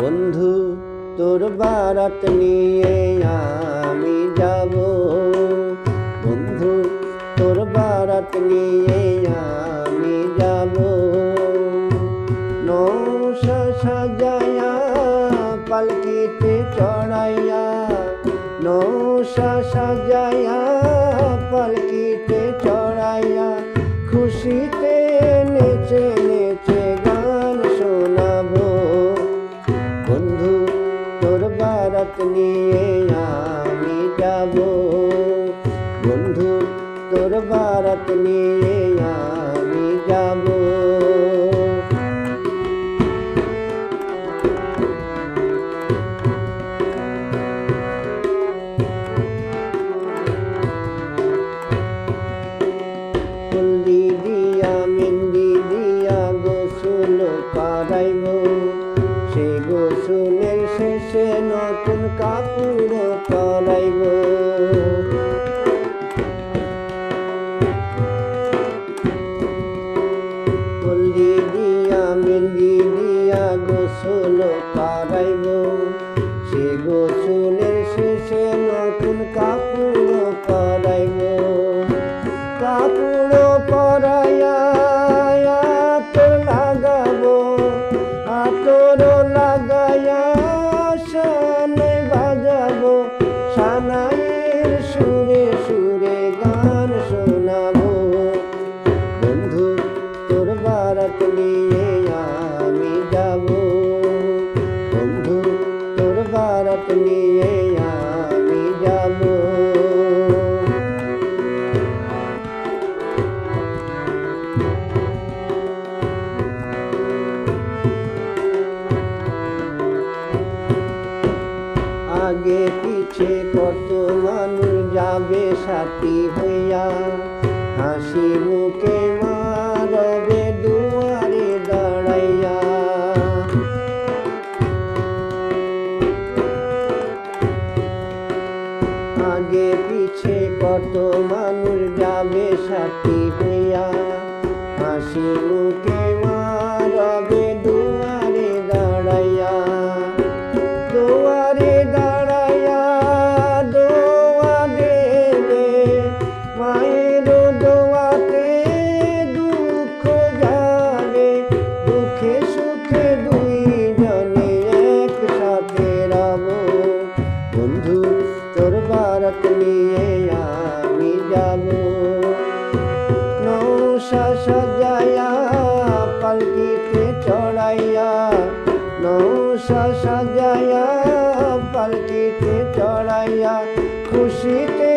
বন্ধু, তোর বারাত নিয়ে আমি যাব। বন্ধু, তোর বারাত নিয়ে আমি যাব। নৌশা সাজায়া, পালকিতে চড়াইয়া নৌশা সাজায়া, পালকিতে চড়াইয়া, খুশিতে নেচে নিয়ে আমি যাব। বন্ধু তোর বারাত নিয়ে শেষে নতুন কাপড় পরাইব হলদি দিয়া মেহেন্দি দিয়া গোসল করাইব। সে গোসলের শেষে নতুন কাপড় আগে পিছে কত মানুষ যাবে সাথী হইয়া। হাসি মুখে মারবে দুয়ারে দাঁড়াইয়া। আগে পিছে কত মানুষ যাবে সাথী হইয়া। হাসি মুখে বারাত নিয়ে আমি যাব। নৌশা সাজায়া পালকিতে চড়াইয়া নৌশা সাজায়া পালকিতে চড়াইয়া খুশিতে